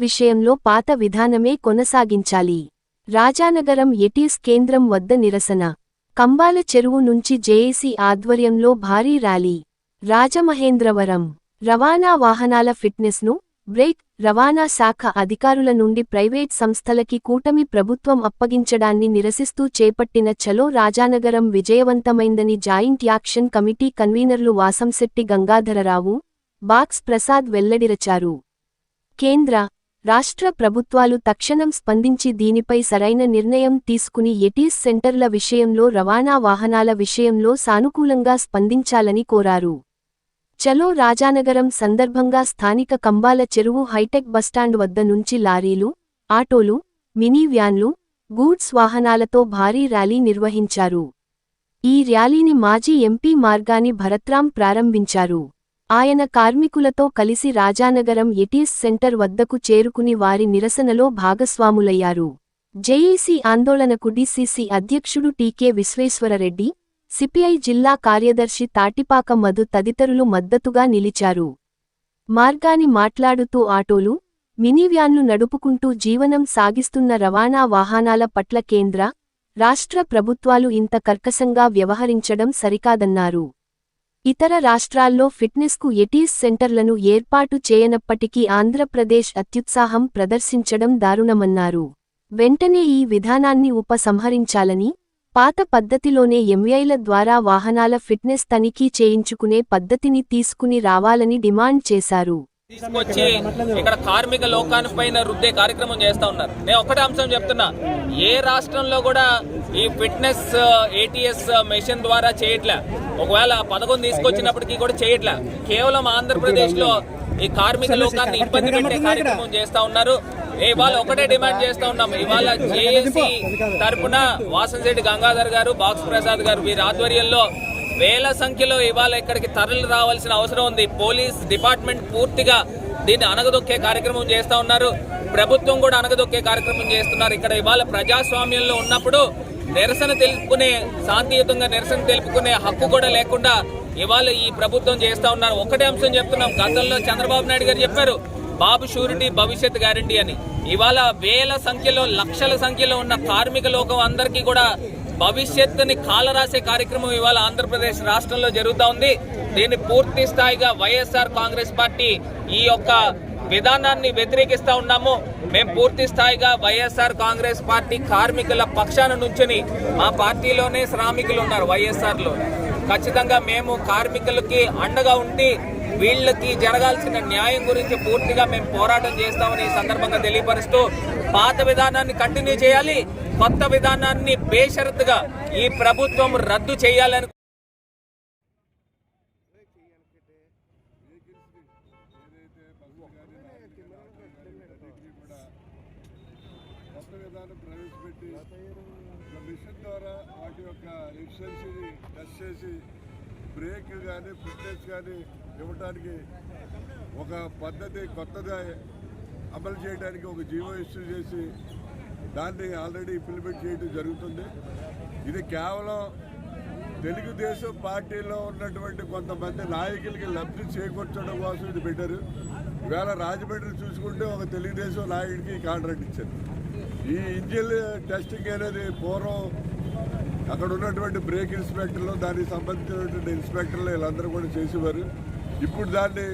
విషయంలో పాత విధానమే కొనసాగించాలి. రాజానగరం ఎటీస్ కేంద్రం వద్ద నిరసన. కంబాల చెరువు నుంచి జేఏసీ ఆధ్వర్యంలో భారీ ర్యాలీ. రాజమహేంద్రవరం. రవాణా వాహనాల ఫిట్నెస్ను బ్రేక్ రవాణా శాఖ అధికారుల నుండి ప్రైవేట్ సంస్థలకి కూటమి ప్రభుత్వం అప్పగించడాన్ని నిరసిస్తూ చేపట్టిన చలో రాజానగరం విజయవంతమైందని జాయింట్ యాక్షన్ కమిటీ కన్వీనర్లు వాసంశెట్టి గంగాధరరావు బాక్స్ ప్రసాద్ వెల్లడిరచారు. కేంద్ర రాష్ట్ర ప్రభుత్వాలు తక్షణం స్పందించి దీనిపై సరైన నిర్ణయం తీసుకుని ఎటీస్ సెంటర్ల విషయంలో రవాణా వాహనాల విషయంలో సానుకూలంగా స్పందించాలని కోరారు. చలో రాజానగరం సందర్భంగా స్థానిక కంబాల చెరువు హైటెక్ బస్టాండ్ వద్ద నుంచి లారీలు ఆటోలు మినీ వ్యాన్లు గూడ్స్ వాహనాలతో భారీ ర్యాలీ నిర్వహించారు. ఈ ర్యాలీని మాజీ ఎంపీ మార్గాని భరత్రాం ప్రారంభించారు. ఆయన కార్మికులతో కలిసి రాజానగరం ఎటీస్ సెంటర్ వద్దకు చేరుకుని వారి నిరసనలో భాగస్వాములయ్యారు. జేఏసీ ఆందోళనకు డీసీసీ అధ్యక్షుడు టీకే విశ్వేశ్వరరెడ్డి సిపిఐ జిల్లా కార్యదర్శి తాటిపాక మధు తదితరులు మద్దతుగా నిలిచారు. మార్గాని మాట్లాడుతూ ఆటోలు మినీవ్యాన్లు నడుపుకుంటూ జీవనం సాగిస్తున్న రవాణా వాహనాల పట్ల కేంద్ర రాష్ట్ర ప్రభుత్వాలు ఇంత కర్కశంగా వ్యవహరించడం సరికాదన్నారు. ఇతర రాష్ట్రాల్లో ఫిట్నెస్కు ఎటీస్ సెంటర్లను ఏర్పాటు చేయనప్పటికీ ఆంధ్రప్రదేశ్ అత్యుత్సాహం ప్రదర్శించడం దారుణమన్నారు. వెంటనే ఈ విధానాన్ని ఉపసంహరించాలని పాత పద్ధతిలోనే ఎంఐల ద్వారా వాహనాల ఫిట్నెస్ తనిఖీ చేయించుకునే పద్ధతిని తీసుకుని రావాలని డిమాండ్ చేశారు. తీసుకొచ్చి ఇక్కడ కార్మిక లోకాన్ని పైన రుద్దే కార్యక్రమం చేస్తా ఉన్నారు. నేను ఒకటే అంశం చెప్తున్నా. ఏ రాష్ట్రంలో కూడా ఈ ఫిట్నెస్ ఏటీఎస్ మెషిన్ ద్వారా చేయట్లే. ఒకవేళ పథకం తీసుకొచ్చినప్పటికీ కూడా చేయట్లే. కేవలం ఆంధ్రప్రదేశ్లో ఈ కార్మిక లోకాన్ని ఇబ్బంది పెట్టే కార్యక్రమం చేస్తా ఉన్నారు. ఇవాళ ఒకటే డిమాండ్ చేస్తా ఉన్నాం. ఇవాళ జేఏసీ తరపున వాసంశెట్టి గంగాధర్ గారు బాక్స్ ప్రసాద్ గారు వీరి ఆధ్వర్యంలో వేల సంఖ్యలో ఇవాళ ఇక్కడికి తరలి రావాల్సిన అవసరం ఉంది. పోలీస్ డిపార్ట్మెంట్ పూర్తిగా దీన్ని అనగదొక్కే కార్యక్రమం చేస్తూ ఉన్నారు. ప్రభుత్వం కూడా అనగదొక్కే కార్యక్రమం చేస్తున్నారు. ఇక్కడ ఇవాళ ప్రజాస్వామ్యంలో ఉన్నప్పుడు నిరసన తెలుపుకునే శాంతియుతంగా నిరసన తెలుపుకునే హక్కు కూడా లేకుండా ఇవాళ ఈ ప్రభుత్వం చేస్తూ ఉన్నారు. ఒకటే అంశం చెప్తున్నాం. గతంలో చంద్రబాబు నాయుడు గారు చెప్పారు బాబు షూరిటీ భవిష్యత్ గ్యారంటీ అని. ఇవాళ వేల సంఖ్యలో లక్షల సంఖ్యలో ఉన్న కార్మిక లోకం అందరికీ కూడా భవిష్యత్తుని కాలరాసే కార్యక్రమం ఇవాళ ఆంధ్రప్రదేశ్ రాష్ట్రంలో జరుగుతూ ఉంది. దీన్ని పూర్తి స్థాయిగా వైఎస్ఆర్ కాంగ్రెస్ పార్టీ ఈ యొక్క విధానాన్ని వ్యతిరేకిస్తూ ఉన్నాము. మేము పూర్తి స్థాయిగా వైఎస్ఆర్ కాంగ్రెస్ పార్టీ కార్మికుల పక్షాన నుంచుని మా పార్టీలోనే శ్రామికులు ఉన్నారు వైఎస్ఆర్లో. ఖచ్చితంగా మేము కార్మికులకి అండగా ఉండి వీళ్ళకి జరగాల్సిన న్యాయం గురించి పూర్తిగా మేము పోరాటం చేస్తామని ఈ సందర్భంగా తెలియపరుస్తూ పాత విధానాన్ని కంటిన్యూ చేయాలి కొత్త విధానాన్ని బేషరత్గా ఈ ప్రభుత్వం రద్దు చేయాలని కొత్త విధానం ప్రవేశపెట్టి మిషన్ ద్వారా వాటి యొక్క ఎఫిషియన్సీని టెస్ట్ చేసి బ్రేక్ కానీ ఫిట్నెస్ కానీ ఇవ్వడానికి ఒక పద్ధతి కొత్తగా అమలు చేయడానికి ఒక జీవో ఇష్యూ చేసి దాన్ని ఆల్రెడీ ఇంప్లిమెంట్ చేయడం జరుగుతుంది. ఇది కేవలం తెలుగుదేశం పార్టీలో ఉన్నటువంటి కొంతమంది నాయకులకి లబ్ధి చేకూర్చడం కోసం ఇది పెట్టారు. ఇవాళ రాజమండ్రి చూసుకుంటే ఒక తెలుగుదేశం నాయకుడికి కాంట్రాక్ట్ ఇచ్చారు. ఈ ఇంజిన్ టెస్టింగ్ అనేది పూర్వం అక్కడ ఉన్నటువంటి బ్రేక్ ఇన్స్పెక్టర్లు దానికి సంబంధించినటువంటి ఇన్స్పెక్టర్లు వీళ్ళందరూ కూడా చేసేవారు. ఇప్పుడు దాన్ని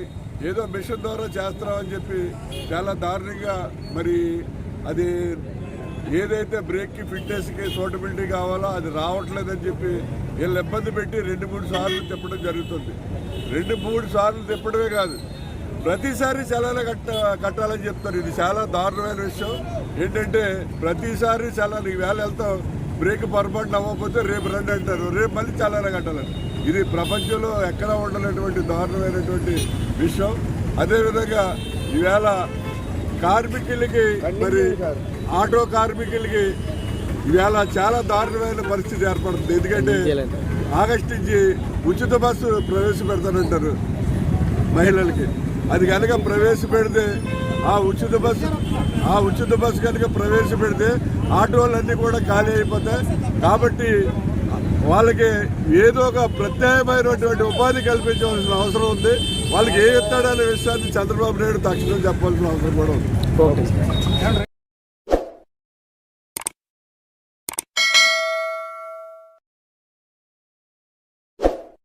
ఏదో మిషన్ ద్వారా చేస్తామని చెప్పి చాలా దారుణంగా మరి అది ఏదైతే బ్రేక్కి ఫిట్నెస్కి సూటబిలిటీ కావాలో అది రావట్లేదని చెప్పి వీళ్ళు ఇబ్బంది పెట్టి రెండు మూడు సార్లు తిప్పడం జరుగుతుంది. రెండు మూడు సార్లు తిప్పడమే కాదు ప్రతిసారి చలాన కట్ట కట్టాలని చెప్తారు. ఇది చాలా దారుణమైన విషయం. ఏంటంటే ప్రతిసారి చలాన ఈవేళ వెళ్తాం బ్రేక్ పొరపాటు అవ్వకపోతే రేపు రండి అంటారు. రేపు మళ్ళీ చలాన కట్టాలని. ఇది ప్రపంచంలో ఎక్కడా ఉండనటువంటి దారుణమైనటువంటి విషయం. అదేవిధంగా ఈవేళ కార్మికులకి మరి ఆటో కార్మికులకి ఇవాళ చాలా దారుణమైన పరిస్థితి ఏర్పడుతుంది. ఎందుకంటే ఆగస్టు నుంచి ఉచిత బస్సు ప్రవేశపెడతానంటారు మహిళలకి. అది కనుక ప్రవేశపెడితే ఆ ఉచిత బస్సు ఆ ఉచిత బస్సు కనుక ప్రవేశపెడితే ఆటోలన్నీ కూడా ఖాళీ అయిపోతాయి. కాబట్టి వాళ్ళకి ఏదో ఒక ప్రత్యేకమైనటువంటి ఉపాధి కల్పించవలసిన అవసరం ఉంది. వాళ్ళకి ఏ ఎత్తాడనే విషయాన్ని చంద్రబాబు నాయుడు తక్షణం చెప్పాల్సిన అవసరం కూడా ఉంది.